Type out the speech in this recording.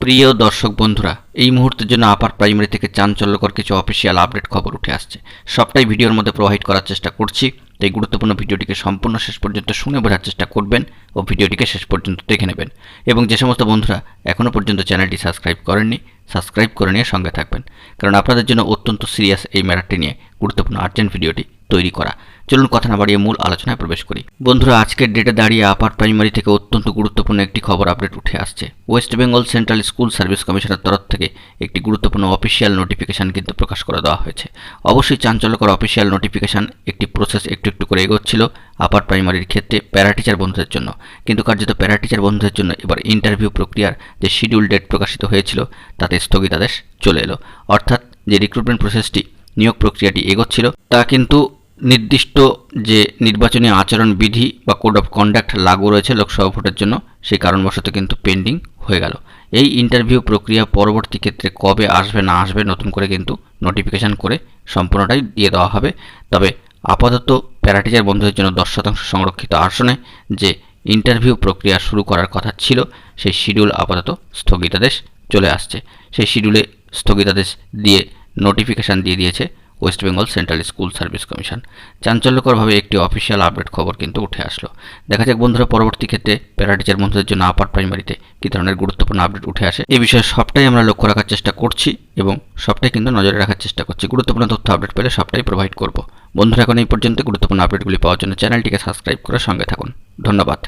প্রিয় দর্শক বন্ধুরা, এই মুহূর্তের জন্য আপার প্রাইমারি থেকে চাঞ্চল্যকর কিছু অফিসিয়াল আপডেট খবর উঠে আসছে। সবটাই ভিডিওর মধ্যে প্রোভাইড করার চেষ্টা করছি, তাই গুরুত্বপূর্ণ ভিডিওটিকে সম্পূর্ণ শেষ পর্যন্ত শুনে বোঝার চেষ্টা করবেন ও ভিডিওটিকে শেষ পর্যন্ত দেখে নেবেন। এবং যে সমস্ত বন্ধুরা এখনও পর্যন্ত চ্যানেলটি সাবস্ক্রাইব করেননি সাবস্ক্রাইব করে নিয়ে সঙ্গে থাকবেন। কারণ আপনাদের জন্য অত্যন্ত সিরিয়াস এই ম্যাটারটি নিয়ে গুরুত্বপূর্ণ আর্জেন্ট ভিডিওটি তৈরি করা। চলুন কথা না বাড়িয়ে মূল আলোচনায় প্রবেশ করি। বন্ধুরা, আজকের ডেটে দাঁড়িয়ে আপার প্রাইমারি থেকে অত্যন্ত গুরুত্বপূর্ণ একটি খবর আপডেট উঠে আসছে। West Bengal central school service কমিশনের তরফ থেকে একটি গুরুত্বপূর্ণ অফিসিয়াল নোটিফিকেশান কিন্তু প্রকাশ করে দেওয়া হয়েছে। অবশ্যই চাঞ্চল্যকর অফিসিয়াল নোটিফিকেশান একটি প্রসেস একটু একটু করে এগোচ্ছিল আপার প্রাইমারির ক্ষেত্রে প্যারা টিচার বন্ধুদের জন্য। কিন্তু কার্যত প্যারা টিচার বন্ধুদের জন্য এবার ইন্টারভিউ প্রক্রিয়ার যে শিডিউল ডেট প্রকাশিত হয়েছিল, তাতে স্থগিতাদেশ চলে এলো। অর্থাৎ যে রিক্রুটমেন্ট প্রসেসটি নিয়োগ প্রক্রিয়াটি এগোচ্ছিল, তা কিন্তু নির্দিষ্ট যে নির্বাচনী আচরণ বিধি বা কোড অফ কন্ডাক্ট লাগু রয়েছে লোকসভা ভোটের জন্য সেই কারণবশত কিন্তু পেন্ডিং হয়ে গেল। এই ইন্টারভিউ প্রক্রিয়া পরবর্তী ক্ষেত্রে কবে আসবে, না আসবে, নতুন করে কিন্তু নোটিফিকেশান করে সম্পূর্ণটাই দিয়ে দেওয়া হবে। তবে আপাতত প্যারাটিচার বন্ধুদের জন্য দশ শতাংশ সংরক্ষিত আসনে যে ইন্টারভিউ প্রক্রিয়া শুরু করার কথা ছিল, সেই শিডিউল আপাতত স্থগিতাদেশ চলে আসছে। সেই শিডিউলে স্থগিতাদেশ দিয়ে নোটিফিকেশান দিয়ে দিয়েছে West Bengal central school service commission চাঞ্চল্যকরভাবে একটি অফিসিয়াল আপডেট খবর কিন্তু উঠে আসলো। দেখা যাক বন্ধুরা পরবর্তী ক্ষেত্রে প্যারা টিচার বন্ধুদের জন্য আপার প্রাইমারিতে কী ধরনের গুরুত্বপূর্ণ আপডেট উঠে আসে। এই বিষয়ে সবটাই আমরা লক্ষ্য রাখার চেষ্টা করছি এবং সবটাই কিন্তু নজরে রাখার চেষ্টা করছি। গুরুত্বপূর্ণ তথ্য আপডেট পেলে সবটাই প্রোভাইড করব। বন্ধুরা, এখন এই পর্যন্ত গুরুত্বপূর্ণ আপডেটগুলি পাওয়ার জন্য চ্যানেলটিকে সাবস্ক্রাইব করে সঙ্গে থাকুন। ধন্যবাদ।